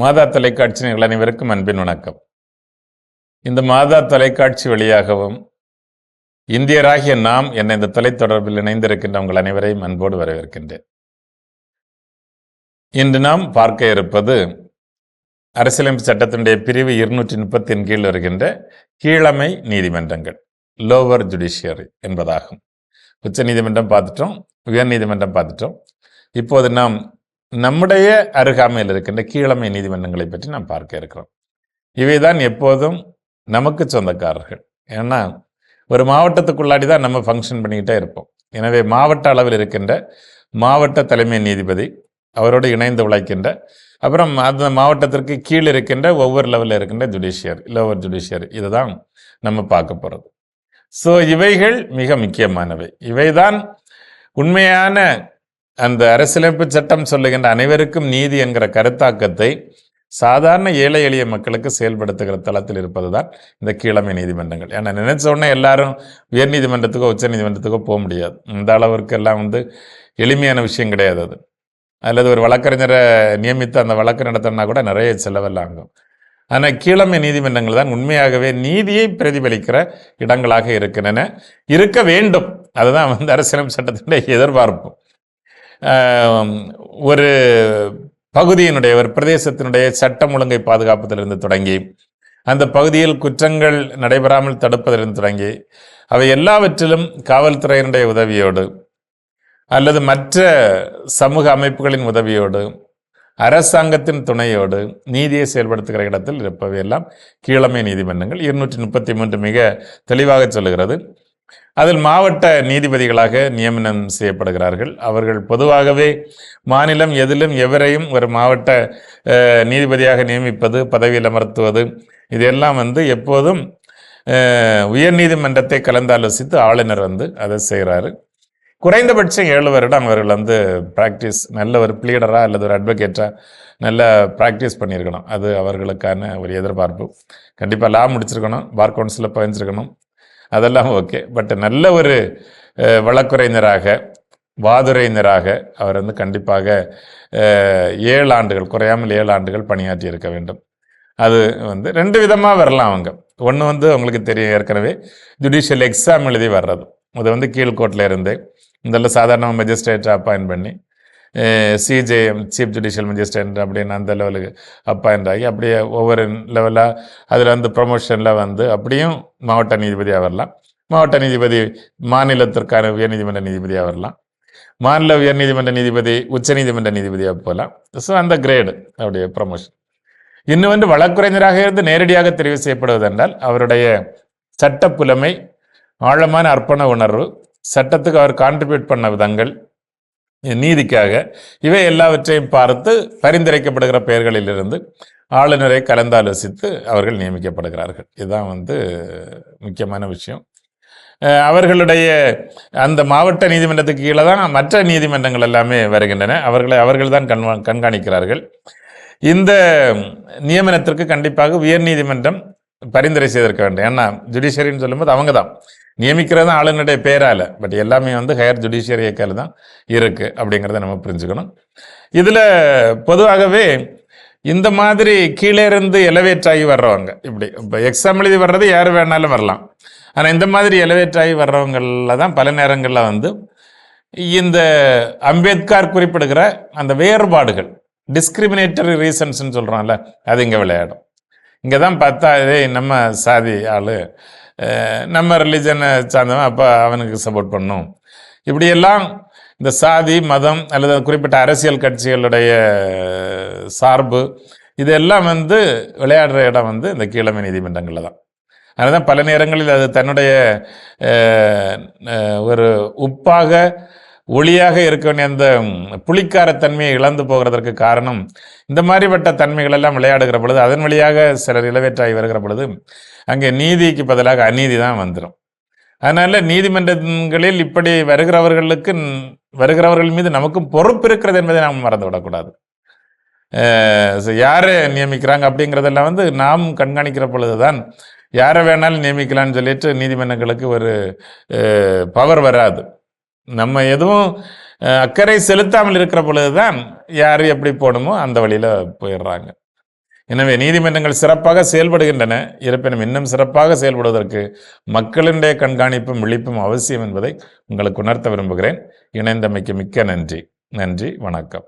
மாதா தொலைக்காட்சி நீங்கள் அனைவருக்கும் அன்பின் வணக்கம். இந்த மாதா தொலைக்காட்சி வழியாகவும் இந்தியராகிய நாம் என்னை இந்த தொலைத்தொடர்பில் இணைந்திருக்கின்ற உங்கள் அனைவரையும் அன்போடு வரவேற்கின்றேன். இன்று நாம் பார்க்க இருப்பது அரசியலமைப்பு சட்டத்தினுடைய பிரிவு இருநூற்றி முப்பத்தின் கீழ் வருகின்ற கீழமை நீதிமன்றங்கள் லோவர் ஜுடிஷியரி என்பதாகும். உச்ச நீதிமன்றம் பார்த்துட்டோம் உயர் நீதிமன்றம் பார்த்துட்டோம். இப்போது நாம் நம்முடைய அருகாமையில் இருக்கின்ற கீழமை நீதிமன்றங்களை பற்றி நாம் பார்க்க இருக்கிறோம். இவைதான் எப்போதும் நமக்கு சொந்தக்காரர்கள். ஏன்னா ஒரு மாவட்டத்துக்குள்ளாடி தான் நம்ம ஃபங்க்ஷன் பண்ணிக்கிட்டே இருப்போம். எனவே மாவட்ட அளவில் இருக்கின்ற மாவட்ட தலைமை நீதிபதி அவரோடு இணைந்து உழைக்கின்ற அப்புறம் அந்த மாவட்டத்திற்கு கீழ் இருக்கின்ற ஒவ்வொரு லெவலில் இருக்கின்ற ஜுடிஷியர் லோவர் ஜுடிஷியர் இதை தான் நம்ம பார்க்க போகிறது ஸோ இவைகள் மிக முக்கியமானவை. இவைதான் உண்மையான அந்த அரசியலமைப்பு சட்டம் சொல்லுகின்ற அனைவருக்கும் நீதி என்கிற கருத்தாக்கத்தை சாதாரண ஏழை எளிய மக்களுக்கு செயல்படுத்துகிற தளத்தில் இருப்பது தான் இந்த கீழமை நீதிமன்றங்கள். ஏன்னா நினைச்ச உடனே எல்லாரும் உயர் நீதிமன்றத்துக்கோ உச்ச நீதிமன்றத்துக்கோ போக முடியாது. இந்த அளவிற்கு எல்லாம் வந்து எளிமையான விஷயம் கிடையாது அது. அல்லது ஒரு வழக்கறிஞரை நியமித்து அந்த வழக்கு நடத்தினா கூட நிறைய செலவெல்லாம் ஆகும். ஆனால் கீழமை நீதிமன்றங்கள் தான் உண்மையாகவே நீதியை பிரதிபலிக்கிற இடங்களாக இருக்கின்றன. இருக்க வேண்டும். அதுதான் வந்து அரசியலமைப்பு சட்டத்தினுடைய எதிர்பார்ப்பு. ஒரு பகுதியினுடைய ஒரு பிரதேசத்தினுடைய சட்டம் ஒழுங்கை பாதுகாப்பதிலிருந்து தொடங்கி அந்த பகுதியில் குற்றங்கள் நடைபெறாமல் தடுப்பதிலிருந்து தொடங்கி அவை எல்லாவற்றிலும் காவல்துறையினுடைய உதவியோடு அல்லது மற்ற சமூக அமைப்புகளின் உதவியோடு அரசாங்கத்தின் துணையோடு நீதியை செயல்படுத்துகிற இடத்தில் இருப்பவையெல்லாம் கீழமை நீதிமன்றங்கள். இருநூற்றி முப்பத்தி மூன்று மிக தெளிவாக சொல்லுகிறது. அதில் மாவட்ட நீதிபதிகளாக நியமனம் செய்யப்படுகிறார்கள். அவர்கள் பொதுவாகவே மாநிலம் எதிலும் எவரையும் ஒரு மாவட்ட நீதிபதியாக நியமிப்பது பதவியில் அமர்த்துவது இதெல்லாம் வந்து எப்போதும் உயர்நீதிமன்றத்தை கலந்தாலோசித்து ஆளுநர் வந்து அதை செய்கிறாரு குறைந்தபட்சம் ஏழு வருடம் அவர்கள் வந்து ப்ராக்டிஸ் நல்ல ஒரு பிளீடராக அல்லது ஒரு அட்வொகேட்டாக நல்ல ப்ராக்டிஸ் பண்ணியிருக்கணும். அது அவர்களுக்கான ஒரு எதிர்பார்ப்பு. கண்டிப்பாக லா முடிச்சிருக்கணும் பார் கவுன்சிலில் பதிஞ்சிருக்கணும் அதெல்லாம் ஓகே. பட் நல்ல ஒரு வழக்குறைஞராக வழக்குரைஞராக வாதுரைஞராக அவர் வந்து கண்டிப்பாக ஏழு ஆண்டுகள் குறையாமல் ஏழு ஆண்டுகள் பணியாற்றி இருக்க வேண்டும். அது வந்து ரெண்டு விதமாக வரலாம் அவங்க. ஒன்று வந்து உங்களுக்கு தெரியும் ஏற்கனவே ஜுடிஷியல் எக்ஸாம் எழுதி வர்றது. அது வந்து கீழ்கோட்டில் இருந்து இதெல்லாம் சாதாரண மெஜிஸ்ட்ரேட் அப்பாயின்ட் பண்ணி சிஜேஎம் சீஃப் ஜுடிஷியல் மஜிஸ்ட்ரேட் அப்படின்னு அந்த லெவலுக்கு அப்பாயிண்ட் ஆகி அப்படியே ஒவ்வொரு லெவலாக அதில் வந்து ப்ரொமோஷனில் வந்து அப்படியும் மாவட்ட நீதிபதியாக வரலாம். மாவட்ட நீதிபதி மாநிலத்திற்கான உயர்நீதிமன்ற நீதிபதியாக வரலாம். மாநில உயர்நீதிமன்ற நீதிபதி உச்சநீதிமன்ற நீதிபதியாக போகலாம் ஸோ அந்த கிரேடு அவருடைய ப்ரொமோஷன் இன்னும் வந்து வழக்குரைஞராக இருந்து நேரடியாக தெரிவு செய்யப்படுவதென்றால் அவருடைய சட்ட புலமை ஆழமான அர்ப்பண உணர்வு சட்டத்துக்கு அவர் கான்ட்ரிபியூட் பண்ண விதங்கள் நீதிக்காக இவை எல்லாவற்றையும் பார்த்து பரிந்துரைக்கப்படுகிற பெயர்களிலிருந்து ஆளுநரை கலந்தாலோசித்து அவர்கள் நியமிக்கப்படுகிறார்கள். இதுதான் வந்து முக்கியமான விஷயம். அவர்களுடைய அந்த மாவட்ட நீதிமன்றத்துக்கு கீழே தான் மற்ற நீதிமன்றங்கள் எல்லாமே வருகின்றன. அவர்களை அவர்கள் தான் கண்வா கண்காணிக்கிறார்கள். இந்த நியமனத்திற்கு கண்டிப்பாக உயர்நீதிமன்றம் பரிந்துரை செய்திருக்க வேண்டும். ஏன்னா ஜுடிஷியரின்னு சொல்லும்போது அவங்க தான். நியமிக்கிறது தான் ஆளுநருடைய பேரால பட் எல்லாமே வந்து ஹையர் ஜுடிஷியரி இயக்கால தான் இருக்கு அப்படிங்கிறத நம்ம புரிஞ்சுக்கணும். இதில் பொதுவாகவே இந்த மாதிரி கீழே இருந்து எலவேட் ஆகி வர்றவங்க இப்படி இப்போ எக்ஸாம் எழுதி வர்றது யார் வேணாலும் வரலாம். ஆனால் இந்த மாதிரி எலவேட் ஆகி வர்றவங்களில் தான் பல நேரங்களில் வந்து இந்த அம்பேத்கர் குறிப்பிடுகிற அந்த வேறுபாடுகள் டிஸ்கிரிமினேட்டரி ரீசன்ஸ்னு சொல்கிறோம்ல அது இங்கே விளையாடும். இங்கே தான் பார்த்தா இதே நம்ம சாதி ஆள் நம்ம ரிலிஜனை சார்ந்தவன் அப்போ அவனுக்கு சப்போர்ட் பண்ணும். இப்படியெல்லாம் இந்த சாதி மதம் அல்லது குறிப்பிட்ட அரசியல் கட்சிகளுடைய சார்பு இதெல்லாம் வந்து விளையாடுற இடம் வந்து இந்த கீழமை நீதிமன்றங்களில் தான். அதனால தான் பல நேரங்களில் அது தன்னுடைய ஒரு உப்பாக ஒளியாக இருக்க வேண்டிய அந்த புளிக்காரத்தன்மையை இழந்து போகிறதற்கு காரணம் இந்த மாதிரிப்பட்ட தன்மைகள் எல்லாம் விளையாடுகிற பொழுது அதன் வழியாக சிலர் இளவேற்றாகி வருகிற பொழுது அங்கே நீதிக்கு பதிலாக அநீதி தான் வந்துடும் அதனால நீதிமன்றங்களில் இப்படி வருகிறவர்களுக்கு வருகிறவர்கள் மீது நமக்கும் பொறுப்பு இருக்கிறது என்பதை நாம் மறந்து விடக்கூடாது யாரை நியமிக்கிறாங்க அப்படிங்கிறதெல்லாம் வந்து நாம் கண்காணிக்கிற பொழுதுதான் யாரை வேணாலும் நியமிக்கலாம்னு சொல்லிட்டு நீதிமன்றங்களுக்கு ஒரு பவர் வராது. நம்ம எதுவும் அக்கறை செலுத்தாமல் இருக்கிற பொழுதுதான் யார் எப்படி போகணுமோ அந்த வழியில் போயிடுறாங்க. எனவே நீதிமன்றங்கள் சிறப்பாக செயல்படுகின்றன. இருப்பினும் இன்னும் சிறப்பாக செயல்படுவதற்கு மக்களினுடைய கண்காணிப்பும் விழிப்பும் அவசியம் என்பதை உங்களுக்கு உணர்த்த விரும்புகிறேன். இணைந்தமைக்கு மிக்க நன்றி. நன்றி. வணக்கம்.